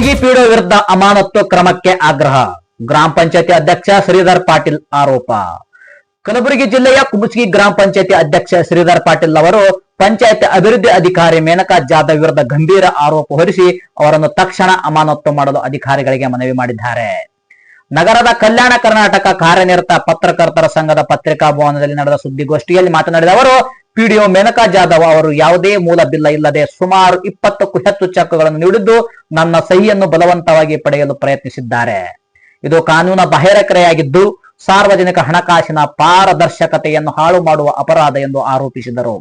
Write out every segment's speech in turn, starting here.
ಕುಮಚಗಿ ಪೀಡೋ ವಿರುದ್ಧ ಅಮಾನತ್ತು ಕ್ರಮಕ್ಕೆ ಆಗ್ರಹ. ಗ್ರಾಮ ಪಂಚಾಯತಿ ಅಧ್ಯಕ್ಷ ಶ್ರೀಧರ್ ಪಾಟೀಲ್ ಆರೋಪ. ಕಲಬುರಗಿ ಜಿಲ್ಲೆಯ ಕುಂಬಸಗಿ ಗ್ರಾಮ ಪಂಚಾಯತಿ ಅಧ್ಯಕ್ಷ ಶ್ರೀಧರ್ ಪಾಟೀಲ್ ಅವರು ಪಂಚಾಯತ್ ಅಭಿವೃದ್ಧಿ ಅಧಿಕಾರಿ ಮೇನಕಾ ಜಾಧವ್ ವಿರುದ್ಧ ಗಂಭೀರ ಆರೋಪ ಹೊರಿಸಿ ಅವರನ್ನು ತಕ್ಷಣ ಅಮಾನತ್ತು ಮಾಡಲು ಅಧಿಕಾರಿಗಳಿಗೆ ಮನವಿ ಮಾಡಿದ್ದಾರೆ. ನಗರದ ಕಲ್ಯಾಣ ಕರ್ನಾಟಕ ಕಾರ್ಯನಿರತ ಪತ್ರಕರ್ತರ ಸಂಘದ ಪತ್ರಿಕಾ ಭವನದಲ್ಲಿ ನಡೆದ ಸುದ್ದಿಗೋಷ್ಠಿಯಲ್ಲಿ ಮಾತನಾಡಿದ ಅವರು ಪಿಡಿಒ ಮೇನಕಾ ಜಾಧವ್ ಅವರು ಯಾವುದೇ ಮೂಲ ಬಿಲ್ಲ ಇಲ್ಲದೆ ಸುಮಾರು ಇಪ್ಪತ್ತಕ್ಕೂ ಹೆಚ್ಚು ಚೆಕ್ಗಳನ್ನು ನೀಡಿದ್ದು ನನ್ನ ಸಹಿಯನ್ನು ಬಲವಂತವಾಗಿ ಪಡೆಯಲು ಪ್ರಯತ್ನಿಸಿದ್ದಾರೆ. ಇದು ಕಾನೂನ ಬಾಹಿರ ಕ್ರಿಯೆಯಾಗಿದ್ದು ಸಾರ್ವಜನಿಕ ಹಣಕಾಸಿನ ಪಾರದರ್ಶಕತೆಯನ್ನು ಹಾಳು ಮಾಡುವ ಅಪರಾಧ ಎಂದು ಆರೋಪಿಸಿದರು.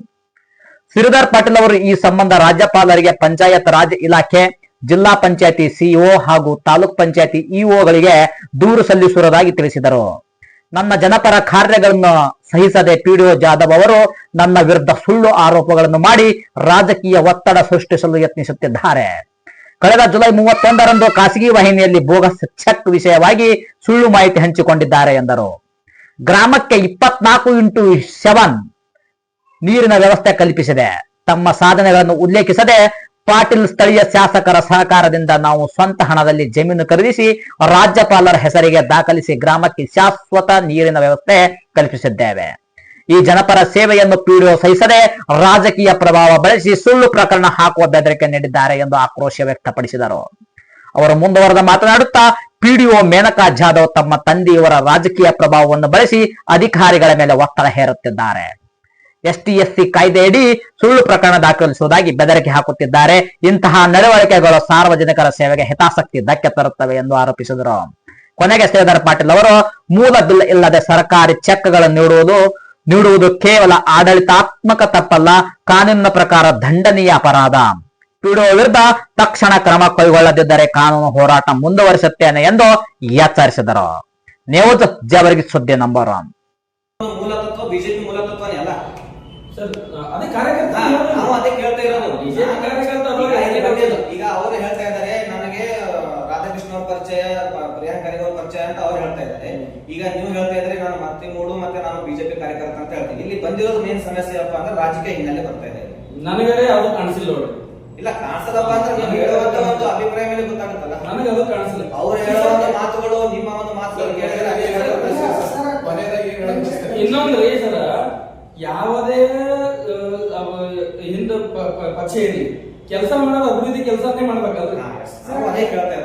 ಸಿರಿಧರ್ ಪಾಟೀಲ್ ಅವರು ಈ ಸಂಬಂಧ ರಾಜ್ಯಪಾಲರಿಗೆ ಪಂಚಾಯತ್ ರಾಜ್ ಇಲಾಖೆ, ಜಿಲ್ಲಾ ಪಂಚಾಯತಿ ಸಿಇಒ ಹಾಗೂ ತಾಲೂಕ್ ಪಂಚಾಯತಿ ಇಒಗಳಿಗೆ ದೂರು ಸಲ್ಲಿಸುವುದಾಗಿ ತಿಳಿಸಿದರು. ನನ್ನ ಜನಪರ ಕಾರ್ಯಗಳನ್ನು ಸಹಿಸದೆ ಪಿಡಿಒ ಜಾಧವ್ ಅವರು ನನ್ನ ವಿರುದ್ಧ ಸುಳ್ಳು ಆರೋಪಗಳನ್ನು ಮಾಡಿ ರಾಜಕೀಯ ಒತ್ತಡ ಸೃಷ್ಟಿಸಲು ಯತ್ನಿಸುತ್ತಿದ್ದಾರೆ. ಕಳೆದ ಜುಲೈ ಮೂವತ್ತೊಂದರಂದು ಖಾಸಗಿ ವಾಹಿನಿಯಲ್ಲಿ ಬೋಗಸ್ ಚೆಕ್ ವಿಷಯವಾಗಿ ಸುಳ್ಳು ಮಾಹಿತಿ ಹಂಚಿಕೊಂಡಿದ್ದಾರೆ ಎಂದರು. ಗ್ರಾಮಕ್ಕೆ ಇಪ್ಪತ್ನಾಲ್ಕು ಇಂಟು ಸೆವೆನ್ ನೀರಿನ ವ್ಯವಸ್ಥೆ ಕಲ್ಪಿಸಿದೆ. ತಮ್ಮ ಸಾಧನೆಗಳನ್ನು ಉಲ್ಲೇಖಿಸದೆ ಪಾಟೀಲ್ ಸ್ಥಳೀಯ ಶಾಸಕರ ಸಹಕಾರದಿಂದ ನಾವು ಸ್ವಂತ ಹಣದಲ್ಲಿ ಜಮೀನು ಖರೀದಿಸಿ ರಾಜ್ಯಪಾಲರ ಹೆಸರಿಗೆ ದಾಖಲಿಸಿ ಗ್ರಾಮಕ್ಕೆ ಶಾಶ್ವತ ನೀರಿನ ವ್ಯವಸ್ಥೆ ಕಲ್ಪಿಸಿದ್ದೇವೆ. ಈ ಜನಪರ ಸೇವೆಯನ್ನು ಪಿಡಿಒ ಸಹಿಸದೆ ರಾಜಕೀಯ ಪ್ರಭಾವ ಬಳಸಿ ಸುಳ್ಳು ಪ್ರಕರಣ ಹಾಕುವ ಬೆದರಿಕೆ ನೀಡಿದ್ದಾರೆ ಎಂದು ಆಕ್ರೋಶ ವ್ಯಕ್ತಪಡಿಸಿದರು. ಅವರು ಮುಂದುವರೆದ ಮಾತನಾಡುತ್ತಾ ಪಿಡಿಒ ಮೇನಕಾ ಜಾಧವ್ ತಮ್ಮ ತಂದೆಯವರ ರಾಜಕೀಯ ಪ್ರಭಾವವನ್ನು ಬಳಸಿ ಅಧಿಕಾರಿಗಳ ಮೇಲೆ ಒತ್ತಡ ಹೇರುತ್ತಿದ್ದಾರೆ. ಎಸ್ಟಿ ಎಸ್ಸಿ ಕಾಯ್ದೆಯಡಿ ಸುಳ್ಳು ಪ್ರಕರಣ ದಾಖಲಿಸುವುದಾಗಿ ಬೆದರಿಕೆ ಹಾಕುತ್ತಿದ್ದಾರೆ. ಇಂತಹ ನಡವಳಿಕೆಗಳು ಸಾರ್ವಜನಿಕರ ಸೇವೆಗೆ ಹಿತಾಸಕ್ತಿ ಧಕ್ಕೆ ತರುತ್ತವೆ ಎಂದು ಆರೋಪಿಸಿದರು. ಕೊನೆಗೆ ಶ್ರೀಧರ್ ಪಾಟೀಲ್ ಅವರು, ಮೂಲ ಬಿಲ್ ಇಲ್ಲದೆ ಸರ್ಕಾರಿ ಚೆಕ್ಗಳನ್ನು ನೀಡುವುದು ನೀಡುವುದು ಕೇವಲ ಆಡಳಿತಾತ್ಮಕ ತಪ್ಪಲ್ಲ, ಕಾನೂನಿನ ಪ್ರಕಾರ ದಂಡನೀಯ ಅಪರಾಧ. ಪಿಡಿಒ ವಿರುದ್ಧ ತಕ್ಷಣ ಕ್ರಮ ಕೈಗೊಳ್ಳದಿದ್ದರೆ ಕಾನೂನು ಹೋರಾಟ ಮುಂದುವರಿಸುತ್ತೇನೆ ಎಂದು ಎಚ್ಚರಿಸಿದರು. ನ್ಯೂಸ್ ಜವರ್ಗಿ ಸುದ್ದಿ ನಂಬರ್ ಒನ್ ಮೂಲತತ್ವ ಬಿಜೆಪಿ ಮೂಲತತ್ವನೇ ಅಲ್ಲ ಸರ್ ಅದೇ ಕಾರ್ಯಕರ್ತ ಹಾ, ನಾವು ಅದೇ ಕೇಳ್ತಾ ಇರೋದು ಬಿಜೆಪಿ ಕಾರ್ಯಕರ್ತ ಈಗ ಅಲ್ವಾ? ಇಲ್ಲಿ ಬಂದಿದ್ದು. ಈಗ ಅವರು ಹೇಳ್ತಾ ಇದ್ದಾರೆ ನನಗೆ ಆ, ರಾಧಾಕೃಷ್ಣ ಅವ್ರ ಪರಿಚಯ ಪ- ಪ್ರಿಯಾಂಕ್ ಖರ್ಗೆ ಅವ್ರ ಪರಿಚಯ ಅಂತ ಅವ್ರು ಹೇಳ್ತಾ ಇದ್ದಾರೆ. ಈಗ ನೀವು ಹೇಳ್ತಾ ಇದ್ರೆ ನಾನು ಮತ್ತೆ ಮೂಡು ಮತ್ತೆ ನಾನು ಬಿಜೆಪಿ ಕಾರ್ಯಕರ್ತ ಅಂತ ಹೇಳ್ತೀನಿ. ಇಲ್ಲಿ ಬಂದಿರೋದು ಮೇನ್ ಸಮಸ್ಯೆ ಏನಪ್ಪ ಅಂದ್ರೆ ರಾಜಕೀಯ ಹಿನ್ನೆಲೆ ಬರ್ತಾ ಇದೆ. ನನಗರೆ ಅದು ಕಾಣಿಸಿಲ್ಲ ನೋಡಿ ಇಲ್ಲ ಕಾಣಿಸದಪ್ಪ ಅಂದ್ರೆ ನೀವು ಹೇಳುವಂತ ಒಂದು ಅಭಿಪ್ರಾಯ ಮೇಲೆ ಗೊತ್ತಾಗುತ್ತಲ್ಲ? ನನಗೆ ಅದು ಕಾಣಿಸಿಲ್ಲ. ಅವ್ರು ಹೇಳುವಂತ ಮಾತುಗಳು ನಿಮ್ಮ ಒಂದು ಮಾತುಗಳು ಇನ್ನೊಂದು ಸರ ಯಾವುದೇ ಹಿಂದ ಪಕ್ಷ ಇರಲಿ ಕೆಲಸ ಮಾಡೋದು ಅಭಿವೃದ್ಧಿ ಕೆಲಸನೇ ಮಾಡ್ಬೇಕಲ್ಲ. ಅದೇ ಕೇಳ್ತಾ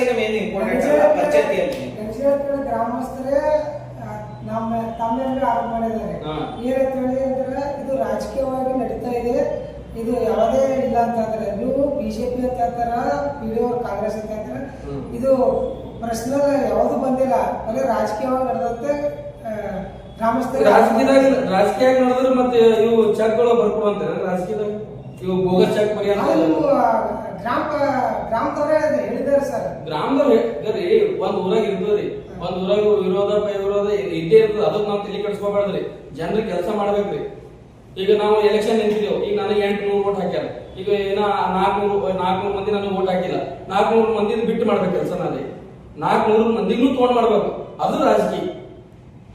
ಈಗ ಇಂಪಾರ್ಟೆಂಟ್ ಪಂಚಾಯತಿಯಲ್ಲಿ. ಗಂಜೇಪುರ ಗ್ರಾಮಸ್ಥರೇ ನಮ್ಮ ತಮ್ಮೆಲ್ಲರೂ ಆರೋಪ ಮಾಡಿದ್ದಾರೆ. ಈ ಏನಂತ ಹೇಳಿ ಅಂದ್ರೆ ಇದು ರಾಜಕೀಯವಾಗಿ ನಡೀತಾ ಇದೆ. ಇದು ಯಾವುದೇ ಇಲ್ಲ ಅಂತ ಹೇಳ್ತಾರೆ. ನೀವು ಬಿಜೆಪಿ ಅಂತ ಹೇಳ್ತಾರ ಪಿಡಿಒ ಕಾಂಗ್ರೆಸ್ ಅಂತ ಹೇಳ್ತಾರ. ಇದು ಪ್ರಶ್ನೆ ಯಾವುದು ಬಂದಿಲ್ಲ. ಬರೀ ರಾಜಕೀಯವಾಗಿ ನಡೆದಂತೆ ಆ, ಗ್ರಾಮಸ್ಥರು. ರಾಜಕೀಯದಾಗ ರಾಜಕೀಯ ನಡೆದ್ರೆ ಮತ್ತೆ ಇವು ಚೆಕ್ಗಳು ಬರ್ಕೊಡುವಂತಾರೆ ರಾಜಕೀಯದಾಗ ಇವು ಬೋಗಸ್ ಚೆಕ್ ಆ, ಗ್ರಾಮ ಗ್ರಾಮದವರೇ ಸರ್. ಗ್ರಾಮದವ್ರಿ ಒಂದ್ ಊರಾಗ ಇರ್ತದ್ರಿ ಒಂದ್ ಊರಾಗ ವಿರೋಧ ಪೈ ವಿರೋಧ ಇದ್ದೇ ಇರ್ತದ. ಅದಕ್ಕೆ ನಾವು ತಲೆ ಕೆಡಿಸ್ಕೋಬಾರ್ದ್ರಿ ಜನರು ಕೆಲಸ ಮಾಡ್ಬೇಕ್ರಿ ಈಗ ನಾವು ಎಲೆಕ್ಷನ್ ನಿಂತಿದ್ದೇವೆ ಈಗ ನನಗೆ ಎಂಟು ನೂರು ಓಟ್ ಹಾಕ್ಯಾರ. ಈಗ ಏನ ನಾಲ್ಕುನೂರು ನಾಲ್ಕುನೂರು ಮಂದಿ ನನಗೆ ಓಟ್ ಹಾಕಿಲ್ಲ. ನಾಲ್ಕುನೂರು ಮಂದಿ ಬಿಟ್ಟು ಮಾಡ್ಬೇಕು ಕೆಲಸ ನಾನೇ. ನಾಲ್ಕುನೂರು ಮಂದಿಗೂ ತಗೊಂಡ್ ಮಾಡ್ಬೇಕು. ಅದು ರಾಜಕೀಯ.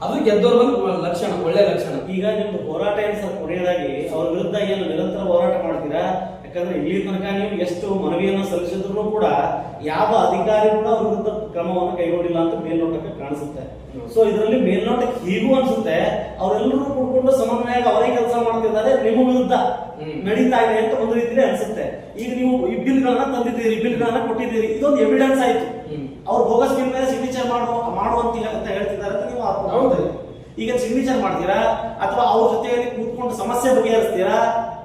ಅದು ಗೆದ್ದವ್ರ ಒಂದು ಲಕ್ಷಣ ಒಳ್ಳೆ ಲಕ್ಷಣ. ಈಗ ನಿಮ್ದು ಹೋರಾಟ ಏನು ಸರ್ ಕೊನೆಯದಾಗಿ? ಅವ್ರ ವಿರುದ್ಧ ಏನು ನಿರಂತರ ಹೋರಾಟ ಮಾಡ್ತೀರಾ? ಯಾಕಂದ್ರೆ ಇಲ್ಲಿ ತನಕ ನೀವು ಎಷ್ಟು ಮನವಿಯನ್ನು ಸಲ್ಲಿಸಿದ್ರು ಕೂಡ ಯಾವ ಅಧಿಕಾರಿ ಕೂಡ ಅವ್ರ ವಿರುದ್ಧ ಕ್ರಮವನ್ನು ಕೈಗೊಂಡಿಲ್ಲ ಅಂತ ಮೇಲ್ನೋಟಕ್ಕೆ ಕಾಣಿಸುತ್ತೆ. ಸೊ ಇದರಲ್ಲಿ ಮೇಲ್ನೋಟಕ್ಕೆ ಹೀಗೂ ಅನ್ಸುತ್ತೆ ಅವರೆಲ್ಲರೂ ಕೂಡ್ಕೊಂಡು ಸಮನ್ವಯ ಅವರೇ ಕೆಲಸ ಮಾಡ್ತಿದ್ದಾರೆ ನಿಮ್ಮ ವಿರುದ್ಧ. ನಡೀತಾ ಇದೆ ಅಂತ ಒಂದು ರೀತಿಯಲ್ಲಿ ಅನ್ಸುತ್ತೆ. ಈಗ ನೀವು ಈ ಬಿಲ್ಗಳನ್ನ ತಂದಿದ್ದೀರಿ ಬಿಲ್ಗಳನ್ನ ಕೊಟ್ಟಿದ್ದೀರಿ ಇದೊಂದು ಎವಿಡೆನ್ಸ್ ಆಯ್ತು. ಅವ್ರ ಬೋಗಸ್ ಬಿಲ್ ಮೇಲೆ ಸಿಗ್ನೇಚರ್ ಮಾಡುವ ಮಾಡುವಂತಿಲ್ಲ ಅಂತ ಹೇಳ್ತಿದ್ದಾರೆ ಅಂತ ನೀವು ಹೌದು. ಈಗ ಸಿಗ್ನೇಚರ್ ಮಾಡ್ತೀರಾ? ಅಥವಾ ಅವ್ರ ಜೊತೆಯಲ್ಲಿ ಕೂತ್ಕೊಂಡು ಸಮಸ್ಯೆ ಬಗೆಹರಿಸ್ತೀರಾ?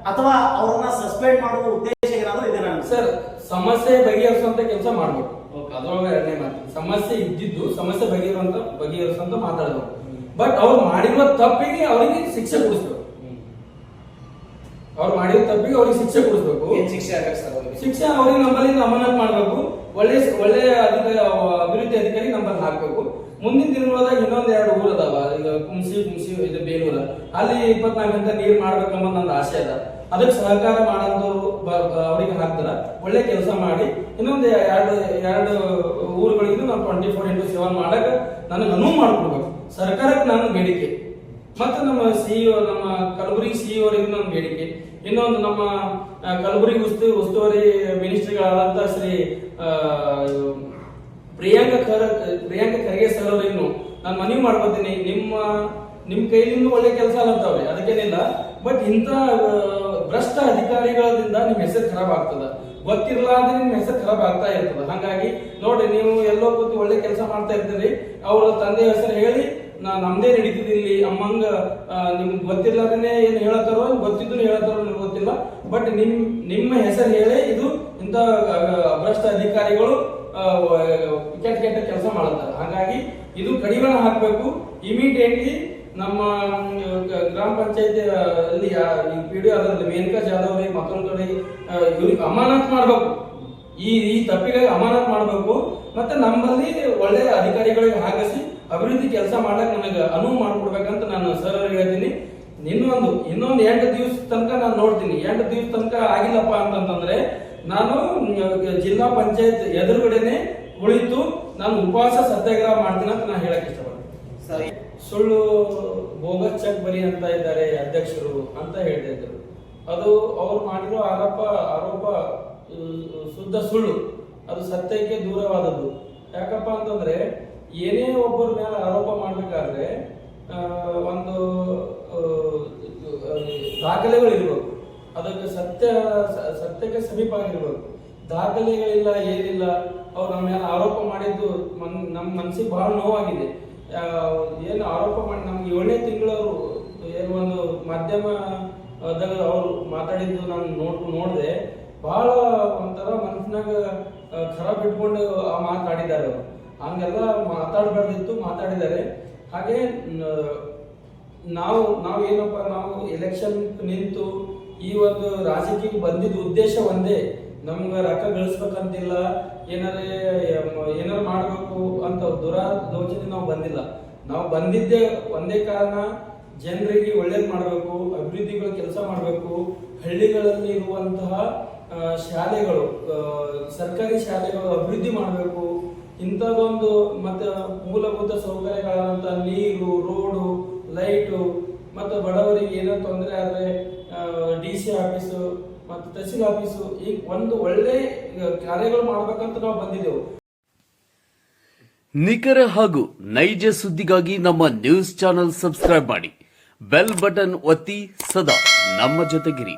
ಅಥವಾ ಅವ್ರನ್ನ ಸಸ್ಪೆಂಡ್ ಮಾಡುವ ಉದ್ದೇಶ ಏನಾದ್ರೂ ಇದೆ ನಾನು ಸರ್ ಸಮಸ್ಯೆ ಬಗೆಹರಿಸುವಂತ ಕೆಲಸ ಮಾಡ್ಬೇಕು ಅದ್ರೊಳಗೆ ಎರಡನೇ ಮಾತು. ಸಮಸ್ಯೆ ಇದ್ದಿದ್ದು ಸಮಸ್ಯೆ ಬಗೆಹರುವಂತ ಬಗೆಹರಿಸುವಂತ ಮಾತಾಡಬೇಕು ಬಟ್ ಅವ್ರು ಮಾಡಿರುವ ತಪ್ಪಿಗೆ ಅವರಿಗೆ ಶಿಕ್ಷೆ ಕೊಡಿಸ್ಬೇಕು. ಅವ್ರು ಮಾಡಿರೋ ತಪ್ಪಿಗೆ ಅವ್ರಿಗೆ ಶಿಕ್ಷೆ ಕೊಡಿಸ್ಬೇಕು. ಏನ್ ಶಿಕ್ಷೆ? ಶಿಕ್ಷೆ ಅವ್ರಿಗೆ ನಮ್ಮಲ್ಲಿ ಅಮಾನತ್ ಮಾಡ್ಬೇಕು. ಒಳ್ಳೆ ಒಳ್ಳೆ ಅಧಿಕಾರಿ ಅಭಿವೃದ್ಧಿ ಅಧಿಕಾರಿ ನಮ್ಮಲ್ಲಿ ಹಾಕ್ಬೇಕು. ಮುಂದಿನ ದಿನಗಳಾದಾಗ ಇನ್ನೊಂದ್ ಎರಡು ಊರ್ ಅದಾವ. ಈಗ ಕುಂಸಿ ಕುಂಸಿ ಇದು ಬೇಲೂರ. ಅಲ್ಲಿ ಇಪ್ಪತ್ನಾಲ್ಕು ಗಂಟೆ ನೀರ್ ಮಾಡ್ಬೇಕಂಬ ನಂದು ಆಸೆ ಅದ. ಅದಕ್ಕೆ ಸಹಕಾರ ಮಾಡೋದು ಅವರಿಗೆ ಹಾಕ್ತಾರ. ಒಳ್ಳೆ ಕೆಲಸ ಮಾಡಿ, ಇನ್ನೊಂದು ಎರಡು ಎರಡು ಊರುಗಳಿಗೂ ನಾವು ಟ್ವೆಂಟಿ ಫೋರ್ ಇಂಟು ಸೆವೆನ್ ಮಾಡಕ್ ನನಗೆ ಅನುವು ಮಾಡ್ಕೊಡ್ಬೇಕು. ಸರ್ಕಾರಕ್ಕೆ ನನ್ನ ಬೇಡಿಕೆ. ಮತ್ತೆ ನಮ್ಮ ಸಿಇಒ ನಮ್ಮ ಕಲಬುರಗಿ ಸಿಇಒ ಅವರಿಗೆ ನನ್ನ ಬೇಡಿಕೆ. ಇನ್ನೊಂದು ನಮ್ಮ ಕಲಬುರಗಿ ಉಸ್ತು, ಉಸ್ತುವಾರಿ ಮಿನಿಸ್ಟ್ರಿಗಳಾದಂತ ಶ್ರೀ ಪ್ರಿಯಾಂಕ ಖರ, ಪ್ರಿಯಾಂಕ ಖರ್ಗೆ ಸರ್ ಅವರಿಗೂ ನಾನು ಮನವಿ ಮಾಡ್ಕೋತೀನಿ. ನಿಮ್ಮ ನಿಮ್ಮ ಕೈಲಿಂದ ಒಳ್ಳೆ ಕೆಲಸ ಆಗ್ತಾವ್ರೆ. ಅದಕ್ಕೇನಿಲ್ಲ. ಬಟ್ ಇಂಥ ಭ್ರಷ್ಟ ಅಧಿಕಾರಿಗಳಿಂದ ನಿಮ್ ಹೆಸರು ಖರಾಬ್ ಆಗ್ತದ. ಗೊತ್ತಿರಲ್ಲ ನಿಮ್ಮ ನಿಮ್ ಹೆಸರು ಖರಾಬ್ ಆಗ್ತಾ ಇರ್ತದ. ಹಾಗಾಗಿ ನೋಡಿ, ನೀವು ಎಲ್ಲೋ ಕೂತು ಒಳ್ಳೆ ಕೆಲಸ ಮಾಡ್ತಾ ಇರ್ತೀರಿ ಅವರ ತಂದೆ ಹೆಸರು ಹೇಳಿ, ನಾ ನಮ್ದೇ ನಡೀತಿದ್ದೀನಿ ಅಮ್ಮಂಗ ನಿಮ್ಗೆ ಗೊತ್ತಿರ್ಲಾರ್ದೇನೆ ಏನು ಹೇಳತ್ತಾರೋ ಗೊತ್ತಿದ್ದು ಹೇಳತ್ತಾರೋ ನನಗೆ ಗೊತ್ತಿಲ್ಲ. ಬಟ್ ನಿಮ್, ನಿಮ್ಮ ಹೆಸರು ಹೇಳಿ ಇದು ಇಂಥ ಭ್ರಷ್ಟ ಅಧಿಕಾರಿಗಳು ಕೆಟ್ಟ ಕೆಟ್ಟ ಕೆಲಸ ಮಾಡುತ್ತಾರೆ. ಹಾಗಾಗಿ ಇದು ಕಡಿಮೆ ಹಾಕಬೇಕು. ಇಮಿಡಿಯೇಟ್ಲಿ ನಮ್ಮ ಗ್ರಾಮ ಪಂಚಾಯತ್ ಅಲ್ಲಿ ಪಿ ಡಿ ಅದರಲ್ಲಿ ಮೇನಕಾ ಜಾಧವ್ ಅವ್ರಿಗೆ ಮತ್ತೊಂದು ಕಡೆ ಇವ್ರಿಗೆ ಅಮಾನತ್ ಮಾಡ್ಬೇಕು. ಈ ಈ ತಪ್ಪಿಗೆ ಅಮಾನತ್ ಮಾಡಬೇಕು. ಮತ್ತೆ ನಮ್ಮಲ್ಲಿ ಒಳ್ಳೆ ಅಧಿಕಾರಿಗಳಿಗೆ ಹಾಕಿಸಿ ಅಭಿವೃದ್ಧಿ ಕೆಲಸ ಮಾಡಕ್ ನನಗೆ ಅನುವು ಮಾಡ್ಕೊಡ್ಬೇಕಂತ ನಾನು ಸರ್ ಅವ್ರಿಗೆ ಹೇಳ್ತೀನಿ. ಇನ್ನೊಂದು ಇನ್ನೊಂದು ಎಂಟು ದಿವಸ ತನಕ ನಾನು ನೋಡ್ತೀನಿ. ಎಂಟು ದಿವಸ ತನಕ ಆಗಿಲ್ಲಪ್ಪ ಅಂತಂತಂದ್ರೆ, ನಾನು ಜಿಲ್ಲಾ ಪಂಚಾಯತ್ ಎದುರುಗಡೆನೆ ಕುಳಿತು ನಾನು ಉಪವಾಸ ಸತ್ಯಾಗ್ರಹ ಮಾಡ್ತೀನಿ ಅಂತ ನಾನು ಹೇಳಕ್ ಇಷ್ಟಪಡ್ತೀನಿ. ಸುಳ್ಳು ಬೋಗಸ್ ಚೆಕ್ ಬರಿ ಅಂತ ಇದ್ದಾರೆ ಅಧ್ಯಕ್ಷರು ಅಂತ ಹೇಳ್ತಾ ಇದ್ರು. ಅದು ಅವ್ರು ಮಾಡಿರೋ ಆರೋಪ ಆರೋಪ ಶುದ್ಧ ಸುಳ್ಳು. ಅದು ಸತ್ಯಕ್ಕೆ ದೂರವಾದದ್ದು. ಯಾಕಪ್ಪ ಅಂತಂದ್ರೆ, ಏನೇ ಒಬ್ಬರ ಮೇಲೆ ಆರೋಪ ಮಾಡ್ಬೇಕಾದ್ರೆ ಒಂದು ದಾಖಲೆಗಳು ಇರ್ಬೇಕು. ಅದಕ್ಕೆ ಸತ್ಯ, ಸತ್ಯಕ್ಕೆ ಸಮೀಪ ಆಗಿರ್ಬೇಕು ದಾಖಲೆಗಳಿಲ್ಲ, ಏನಿಲ್ಲ, ಅವ್ರು ನಮ್ಮ ಮೇಲೆ ಆರೋಪ ಮಾಡಿದ್ದು ಮನ್, ನಮ್ಮ ಮನಸ್ಸಿಗೆ ಬಹಳ ನೋವಾಗಿದೆ. ಏನು ಆರೋಪ ಮಾಡಿ, ನಮ್ಗೆ ಏಳನೇ ತಿಂಗಳು ಏನು ಒಂದು ಮಾಧ್ಯಮ ಅವರು ಮಾತಾಡಿದ್ದು ನಾನು ನೋಡ್, ನೋಡಿದೆ. ಭಾಳ ಒಂಥರ ಮನಸ್ಸಿನಾಗ ಖರಾಬ್ ಇಟ್ಕೊಂಡು ಆ ಮಾತಾಡಿದ್ದಾರೆ ಅವರು. ಹಂಗೆಲ್ಲ ಮಾತಾಡಬಾರ್ದಿತ್ತು, ಮಾತಾಡಿದ್ದಾರೆ. ಹಾಗೆ ನಾವು ನಾವು ಏನಪ್ಪ, ನಾವು ಎಲೆಕ್ಷನ್ ನಿಂತು ಈ ಒಂದು ರಾಜಕೀಯಕ್ಕೆ ಬಂದಿದ್ದ ಉದ್ದೇಶ ಒಂದೇ. ನಮ್ಗೆ ರೊಕ್ಕ ಗಳಿಸ್ಬೇಕಂತಿಲ್ಲ, ಏನಾರೇ ಏನಾರ ಮಾಡಬೇಕು ಅಂತ ದುರಾಲೋಚನೆ ನಾವು ಬಂದಿಲ್ಲ. ನಾವು ಬಂದಿದ್ದೇ ಒಂದೇ ಕಾರಣ, ಜನರಿಗೆ ಒಳ್ಳೇದು ಮಾಡಬೇಕು, ಅಭಿವೃದ್ಧಿಗಳು ಕೆಲಸ ಮಾಡಬೇಕು, ಹಳ್ಳಿಗಳಲ್ಲಿ ಇರುವಂತಹ ಶಾಲೆಗಳು ಸರ್ಕಾರಿ ಶಾಲೆಗಳು ಅಭಿವೃದ್ಧಿ ಮಾಡಬೇಕು. ಇಂಥದ್ದೊಂದು ಮತ್ತೆ ಮೂಲಭೂತ ಸೌಕರ್ಯಗಳಾದಂಥ ನೀರು, ರೋಡು, ಲೈಟು, ಮತ್ತು ಬಡವರಿಗೆ ಏನೋ ತೊಂದರೆ ಆದರೆ ಡಿ ಸಿ ಆಫೀಸು ಮತ್ತು ತಹಸೀಲ್ ಆಫೀಸು ಈಗ ಒಂದು ಒಳ್ಳೆ ಕಾರ್ಯಗಳು ಮಾಡ್ಬೇಕಂತ ನಾವು ಬಂದಿದ್ದೆವು. ನಿಖರ ಹಾಗೂ ನೈಜ ಸುದ್ದಿಗಾಗಿ ನಮ್ಮ ನ್ಯೂಸ್ ಚಾನೆಲ್ ಸಬ್ಸ್ಕ್ರೈಬ್ ಮಾಡಿ. ಬೆಲ್ ಬಟನ್ ಒತ್ತಿ ಸದಾ ನಮ್ಮ ಜೊತೆಗಿರಿ.